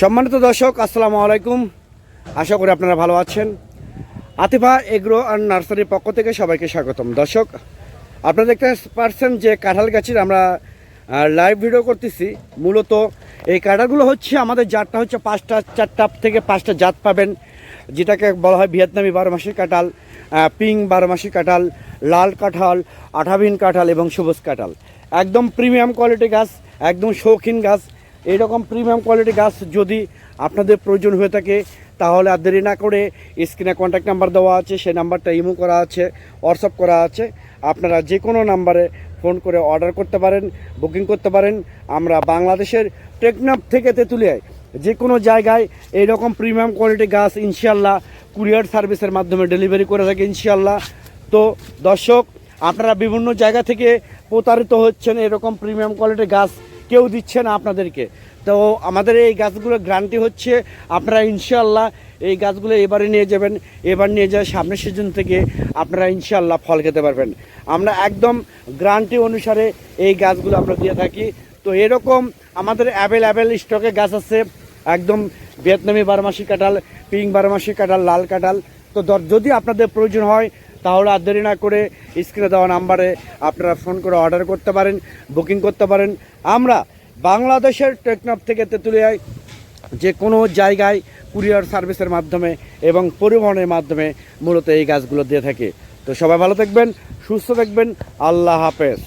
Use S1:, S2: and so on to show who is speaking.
S1: সম্মানিত দর্শক আসসালামু আলাইকুম। আশা করি আপনারা ভালো আছেন। আতিফা এগ্রো আর নার্সারির পক্ষ থেকে সবাইকে স্বাগতম। দর্শক আপনারা দেখতে পারছেন যে কাঁঠাল গাছের আমরা লাইভ ভিডিও করতেছি। মূলত এই কাঁঠালগুলো হচ্ছে আমাদের জাতটা হচ্ছে পাঁচটা চারটা থেকে পাঁচটা জাত পাবেন যেটাকে বলা হয় ভিয়েতনামি বারো মাসের কাঁঠাল আহ, পিং বারো মাসের কাঁঠাল লাল কাঁঠাল আঠাবিন কাঁঠাল এবং সবুজ কাঁঠাল। একদম প্রিমিয়াম কোয়ালিটি গাছ একদম শৌখিন গাছ। এইরকম প্রিমিয়াম কোয়ালিটি গাছ যদি আপনাদের প্রয়োজন হয়ে থাকে, তাহলে আর দেরি না করে স্ক্রিনে কন্ট্যাক্ট নাম্বার দেওয়া আছে, সেই নাম্বারটা ইমো করা আছে হোয়াটসঅ্যাপ করা আছে। আপনারা যে কোনো নাম্বারে ফোন করে অর্ডার করতে পারেন বুকিং করতে পারেন। আমরা বাংলাদেশের টেকনাফ থেকে তেঁতুলিয়ায় যে কোনো জায়গায় এইরকম প্রিমিয়াম কোয়ালিটি গাছ ইনশাল্লাহ কুরিয়ার সার্ভিসের মাধ্যমে ডেলিভারি করে থাকে ইনশাল্লাহ তো দর্শক, আপনারা বিভিন্ন জায়গা থেকে প্রতারিত হচ্ছেন এরকম প্রিমিয়াম কোয়ালিটির গাছ কেউ দিচ্ছে না আপনাদেরকে। তো আমাদের এই গাছগুলো গ্রান্টি হচ্ছে, আপনারা ইনশাল্লাহ এই গাছগুলো এবারে নিয়ে যাবেন, এবার নিয়ে যায় সামনের সিজন থেকে আপনারা ইনশাল্লাহ ফল খেতে পারবেন। আমরা একদম গ্রান্টি অনুসারে এই গাছগুলো আমরা দিয়ে থাকি। তো এরকম আমাদের অ্যাভেলেবেল স্টকে গাছ আছে, একদম ভিয়েতনামি বারমাসি কাঁঠাল, পিং বারমাসি কাঁঠাল, লাল কাঁঠাল। তো যদি আপনাদের প্রয়োজন হয় তাহলে আর দেরি না করে স্ক্রিনে দেওয়া নাম্বারে আপনারা ফোন করে অর্ডার করতে পারেন বুকিং করতে পারেন। আমরা বাংলাদেশের টেকনাফ থেকে তেঁতুলিয়ায় যে কোনো জায়গায় কুরিয়ার সার্ভিসের মাধ্যমে এবং পরিবহনের মাধ্যমে মূলত এই গাছগুলো দিয়ে থাকে। তো সবাই ভালো থাকবেন, সুস্থ থাকবেন, আল্লাহ হাফেজ।